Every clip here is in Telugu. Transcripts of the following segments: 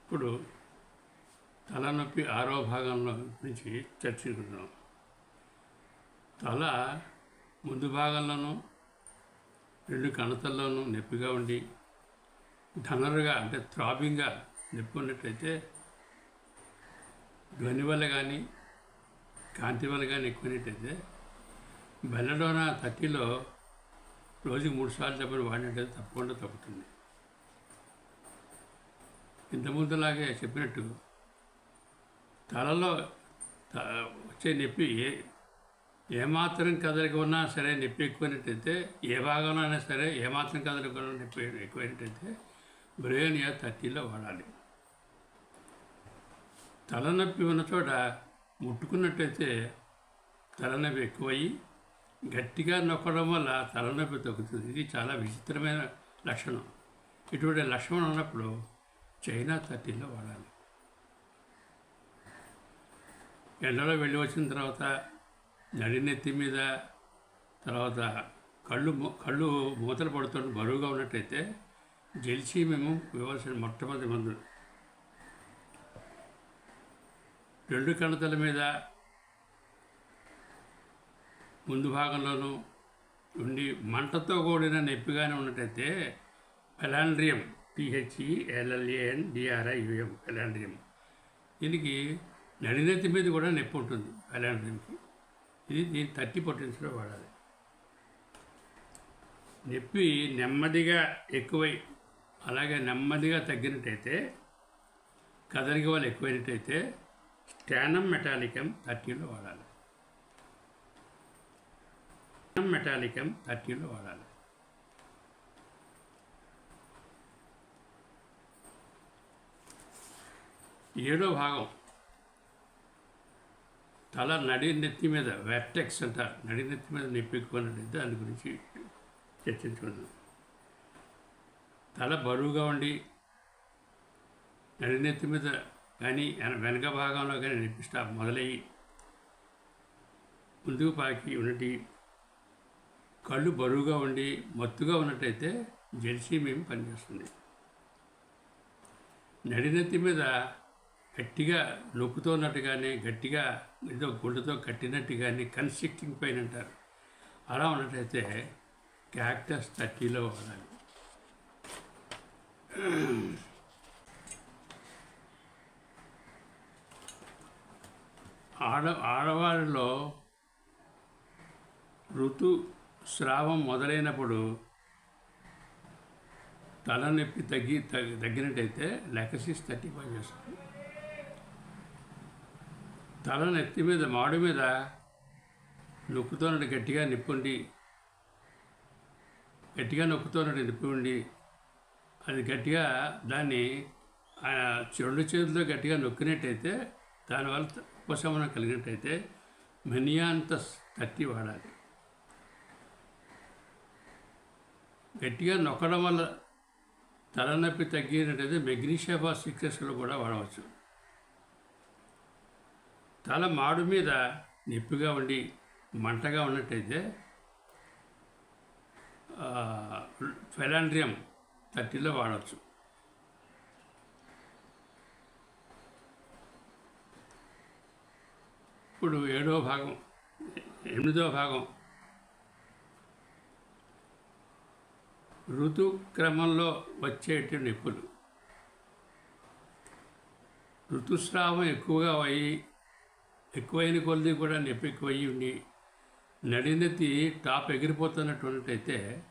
ఇప్పుడు తలనొప్పి ఆరో భాగంలో నుంచి చర్చించుకుంటున్నాం తల ముందు భాగంలోనూ రెండు కణతల్లోనూ నొప్పిగా ఉండి ధనరుగా అంటే థ్రాబింగ్గా నొప్పి ఉన్నట్టయితే ధ్వని వల్ల కానీ కాంతి వల్ల కానీ ఎక్కువైనట్టయితే బెల్లడోనా థర్టీలో రోజుకి మూడు సార్లు చెప్పని వాడినట్టయితే తప్పకుండా తగ్గుతుంది ఇంతకుముందులాగే చెప్పినట్టు తలలో త- వచ్చే నొప్పి ఏ ఏమాత్రం కదలిక ఉన్నా సరే నొప్పి ఎక్కువైనట్టయితే ఏ భాగంలో అయినా సరే ఏమాత్రం కదలిక ఉన్నా నొప్పి ఎక్కువైనట్టయితే బ్రేనియా థర్టీలో వాడాలి. తలనొప్పి ఉన్న చోట ముట్టుకున్నట్టయితే తలనొప్పి ఎక్కువయ్యి గట్టిగా నొక్కడం వల్ల తలనొప్పి తగ్గుతుంది. ఇది చాలా విచిత్రమైన లక్షణం. ఇటువంటి లక్షణం ఉన్నప్పుడు చైనా థర్టీలో వాడాలి. ఎండలో వెళ్ళి వచ్చిన తర్వాత నడినెత్తి మీద తర్వాత కళ్ళు కళ్ళు మూతలు పడుతున్న బరువుగా ఉన్నట్టయితే జెల్సీ మేము ఇవ్వాల్సిన మొట్టమొదటి మందు. రెండు కణతల మీద ముందు భాగంలోనూ ఉండి మంటతో కూడిన నొప్పిగానే ఉన్నట్టయితే పెలాండ్రియం పిహెచ్ఈ ఎల్ఎల్ఏఎన్ డిఆర్ఐయుఎం పెలాండ్రియం దీనికి నడినెత్తి మీద కూడా నొప్పి ఉంటుంది పెలాండ్రియంకి ఇది దీన్ని థర్టీ పొటెన్స్లో వాడాలి. నొప్పి నెమ్మదిగా ఎక్కువై అలాగే నెమ్మదిగా తగ్గినట్టయితే కదలిక వాళ్ళు ఎక్కువైనట్టయితే స్టానం మెటాలికం థర్టీలో వాడాలి. స్టానం మెటాలికం థర్టీలో వాడాలి. ఏడో భాగం. తల నడి నెత్తి మీద వెర్టెక్స్ అంటారు. నడి నెత్తి మీద నొప్పి దాని గురించి చర్చించుకున్నాం తల బరువుగా ఉండి నడినెత్తి మీద కానీ వెనక భాగంలో కానీ నొప్పి స్టాప్ మొదలయ్యి ముందుకు పాకి ఉన్నటి కళ్ళు బరువుగా ఉండి మత్తుగా ఉన్నట్టయితే జెర్సీ మేము పనిచేస్తుంది. నడినెత్తి మీద గట్టిగా నొక్కుతున్నట్టు కానీ గట్టిగా ఏదో గుడ్డతో కట్టినట్టు కానీ కన్స్ట్రక్టింగ్ పెయిన్ అంటారు. అలా ఉన్నట్టయితే క్యాక్టస్ థర్టీలో వాడాలి ఆడ ఆడవారిలో ఋతుస్రావం మొదలైనప్పుడు తలనొప్పి తగ్గి తగ్గి- తగ్గినట్టయితే లెకసిస్ థర్టీ ఫైవ్ చేస్తుంది తల నెత్తి మీద మాడు మీద నొక్కుతోనట్టు గట్టిగా నిప్పుండి గట్టిగా నొక్కుతోనట్టు నిప్పు ఉండి అది గట్టిగా దాన్ని ఆ రెండు చేతులతో గట్టిగా నొక్కినట్టయితే దానివల్ల ఉపశమనం కలిగినట్టయితే మెనియాంతస్ తట్టి వాడాలి. గట్టిగా నొక్కడం వల్ల తలనొప్పి తగ్గినట్టయితే మెగ్నీషియా సిక్సెస్లో కూడా వాడవచ్చు. తల మాడు మీద నొప్పిగా ఉండి మంటగా ఉన్నట్టయితే ఫెలాండ్రియం థర్టీలో వాడవచ్చు. ఇప్పుడు ఏడో భాగం ఎనిమిదో భాగం. ఋతుక్రమంలో వచ్చేటి నొప్పులు. ఋతుస్రావం ఎక్కువగా అయ్యి ఎక్కువైన కొలది కూడా నొప్పి ఎక్కువయ్యి ఉండి నడినెత్తి టాప్ ఎగిరిపోతున్నటువంటైతే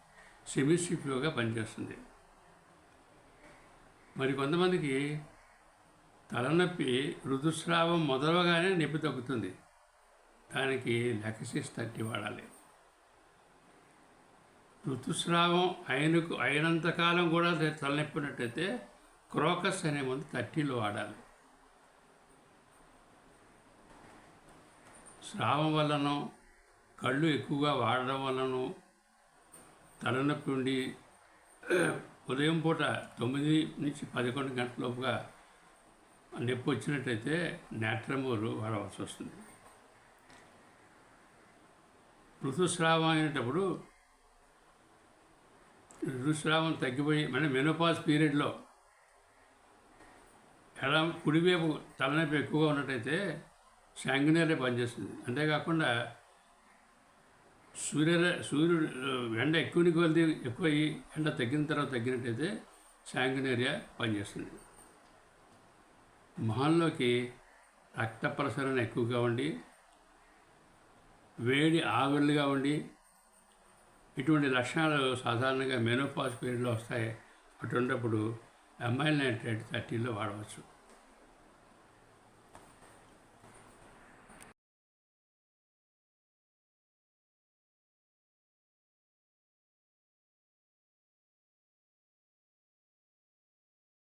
సెమిసిపియోగా పనిచేస్తుంది. మరి కొంతమందికి తలనొప్పి ఋతుస్రావం మొదలవగానే నొప్పి తగ్గుతుంది. దానికి లెకసిస్ తట్టి వాడాలి. ఋతుస్రావం అయినకు అయినంతకాలం కూడా తలనొప్పినట్టయితే క్రోకస్ అనే మందు తట్టిలో వాడాలి. స్రావం వల్లనో కళ్ళు ఎక్కువగా వాడడం వలన తలనొప్పి ఉండి ఉదయం పూట తొమ్మిది నుంచి పదకొండు గంటలలోపుగా నొప్పి వచ్చినట్టయితే నాట్రమోలు వాడవలసి వస్తుంది. ఋతుస్రావం అయినప్పుడు ఋతుస్రావం తగ్గిపోయి మన మెనోపాజ్ పీరియడ్లో ఎలా కుడివైపు తలనొప్పి ఎక్కువగా ఉన్నట్టయితే శాంగినేరే పనిచేస్తుంది. అంతేకాకుండా సూర్య సూర్యుడు ఎండ ఎక్కువని కొలిది ఎక్కువ అయ్యి ఎండ తగ్గిన తర్వాత తగ్గినట్టయితే శాంగినేరియా పనిచేస్తుంది. మొహంలోకి రక్త ప్రసరణ ఎక్కువగా ఉండి వేడి ఆవిర్లుగా ఉండి ఇటువంటి లక్షణాలు సాధారణంగా మెనోపాజ్ పీరియడ్లో వస్తాయి. అటువంటిప్పుడు ఎంఐల్ నైట్రేట్ థర్టీలో వాడవచ్చు.